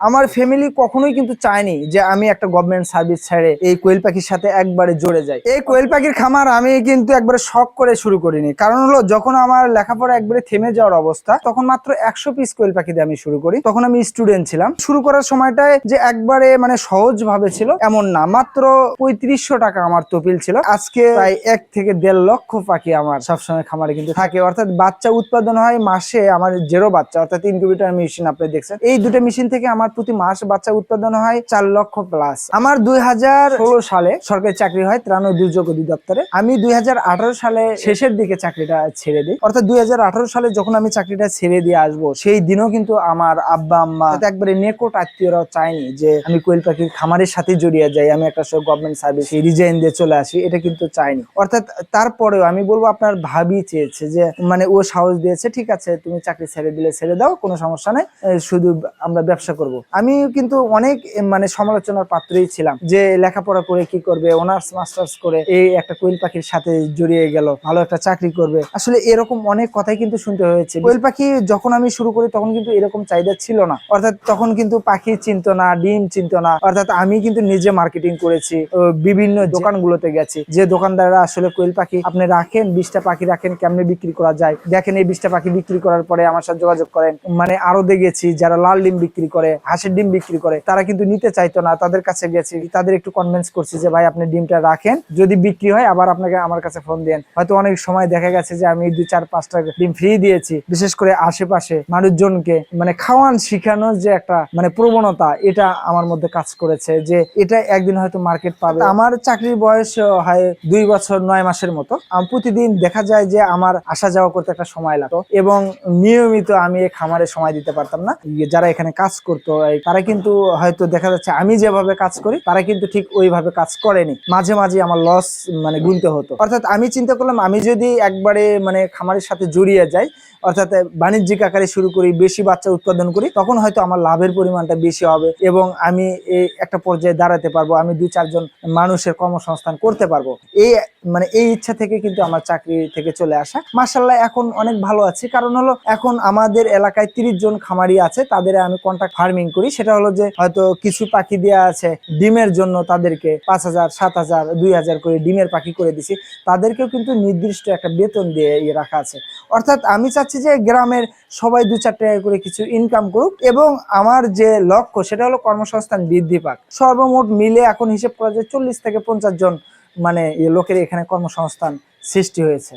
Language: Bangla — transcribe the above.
আমার ফ্যামিলি কখনোই কিন্তু চায়নি যে আমি একটা গভর্নমেন্ট সার্ভিস ছেড়ে এই কোয়েল পাখির সাথে একবারে জড়ে যাই। এই কোয়েল পাখির খামার আমি কিন্তু একবারে শখ করে শুরু করিনি। কারণ হলো, যখন আমার লেখাপড়া একবারে থেমে যাওয়ার অবস্থা, তখন মাত্র একশো পিস কোয়েল পাখি দিয়ে আমি শুরু করি। তখন আমি স্টুডেন্ট ছিলাম। শুরু করার সময়টায় যে একবারে মানে সহজ ভাবে ছিল এমন না। মাত্র পঁয়ত্রিশশো টাকা আমার তপিল ছিল। আজকে প্রায় এক থেকে দেড় লক্ষ পাখি আমার সবসময় খামারে কিন্তু থাকে। অর্থাৎ বাচ্চা উৎপাদন হয় মাসে আমার জেরো বাচ্চা, অর্থাৎ ইনকিউবেটর মেশিন আপনি দেখছেন। এই দুটো মেশিন থেকে আমার প্রতি মাস বাচ্চা উৎপাদন হয় চার লক্ষ প্লাস আমার দুই হাজার ষোলো সালে সরকারি চাকরি হয় ত্রাণ ও দুর্যোগ অধিদপ্তরে। আমি দুই হাজার আঠারো সালে শেষের দিকে চাকরিটা ছেড়ে দিই। অর্থাৎ দুই হাজার আঠারো সালে যখন আমি চাকরিটা ছেড়ে দিয়ে আসব, সেই দিনও কিন্তু আমার আব্বা, আম্মা একবারে নেকট আত্মীয়রাও চায়নি যে আমি কোয়েল পাখির খামারের সাথে জড়িয়ে যাই, আমি একটা গভর্নমেন্ট সার্ভিস রিজাইন দিয়ে চলে আসি, এটা কিন্তু চাইনি অর্থাৎ তারপরেও আমি বলব আপনার ভাবি চেয়েছে যে মানে ও সাহস দিয়েছে, ঠিক আছে, তুমি চাকরি ছেড়ে দিলে ছেড়ে দাও, কোনো সমস্যা নাই শুধু আমরা ব্যবসা করব। আমি কিন্তু অনেক মানে সমালোচনার পাত্রই ছিলাম যে লেখাপড়া করে কি করবে অনার্স মাস্টার্স করে এই একটা কোয়েল পাখির সাথে জড়িয়ে গেল, ভালো একটা চাকরি করবে। আসলে এরকম অনেক কথাই কিন্তু শুনতে হয়েছে। কোয়েল পাখি যখন আমি শুরু করি তখন কিন্তু এরকম চাহিদা ছিল না। অর্থাৎ তখন কিন্তু পাখি চিনত না, ডিম চিনত না। অর্থাৎ আমি কিন্তু নিজে মার্কেটিং করেছি বিভিন্ন দোকানগুলোতে গেছি। যে দোকানদাররা আসলে কোয়েল পাখি আপনি রাখেন, বিশটা পাখি রাখেন, কেমনে বিক্রি করা যায়? দেখেন এই বিশটা পাখি বিক্রি করার পরে আমার সাথে যোগাযোগ করেন। মানে আরও গেছি যারা লাল ডিম বিক্রি করে হাঁসের ডিম বিক্রি করে, তারা কিন্তু নিতে চাইতো না, তাদের কাছে গেছি। তাদের একটু কনভিন্স করছি যে, ভাই, আপনি ডিমটা রাখেন, যদি বিক্রি হয়, আবার আপনাকে আমার কাছে ফোন দেন। হয়তো অনেক সময় দেখা গেছে যে, আমি দুই, চার, পাঁচটা ডিম ফ্রি দিয়েছি। বিশেষ করে আশেপাশে মানুষজনকে মানে খাওয়ান শিখানোর যে একটা মানে প্রবণতা, এটা আমার মধ্যে কাজ করেছে যে, এটা একদিন হয়তো মার্কেট পাবে। আমার চাকরির বয়স হয় দুই বছর নয় মাসের মতো। প্রতিদিন দেখা যায় যে, আমার আসা যাওয়া করতে একটা সময় লাগতো এবং নিয়মিত আমি এই খামারে সময় দিতে পারতাম না। যারা এখানে কাজ করতো তারা কিন্তু হয়তো দেখা যাচ্ছে আমি যেভাবে কাজ করি, তারা কিন্তু ঠিক ওইভাবে কাজ করেনি। মাঝে মাঝে আমার লস মানে গুনতে হতো। অর্থাৎ আমি চিন্তা করলাম, আমি যদি একবারে মানে খামারের সাথে জড়িয়ে যাই, অর্থাৎ বাণিজ্যিক আকারে শুরু করি, বেশি বাচ্চা উৎপাদন করি, তখন হয়তো আমার লাভের পরিমাণটা বেশি হবে এবং আমি এই একটা পর্যায়ে দাঁড়াতে পারব, আমি দুই চারজন মানুষের কর্মসংস্থান করতে পারব। এই মানে এই ইচ্ছা থেকে কিন্তু আমার চাকরি থেকে চলে আসা। মার্শাল্লাহ এখন অনেক ভালো আছি। কারণ হলো, এখন আমাদের এলাকায় তিরিশ জন খামারি আছে, তাদের আমি কন্ট্রাক্ট ফার্মিং করি। সেটা হলো যে, হয়তো কিছু পাখি দেওয়া আছে, ডিমের জন্য তাদেরকে পাঁচ হাজার, সাত হাজার, দুই হাজার করে ডিমের পাখি করে দিছি। তাদেরকেও কিন্তু নির্দিষ্ট একটা বেতন দিয়ে ইয়ে রাখা আছে। অর্থাৎ আমি চাচ্ছি যে, গ্রামের সবাই দু চার টাকা করে কিছু ইনকাম করুক এবং আমার যে লক্ষ্য, সেটা হলো কর্মসংস্থান বৃদ্ধি পাক। সর্বমোট মিলে এখন হিসেব করা যায় চল্লিশ থেকে পঞ্চাশ জন মানে লোকের এখানে কর্মসংস্থান সৃষ্টি হয়েছে।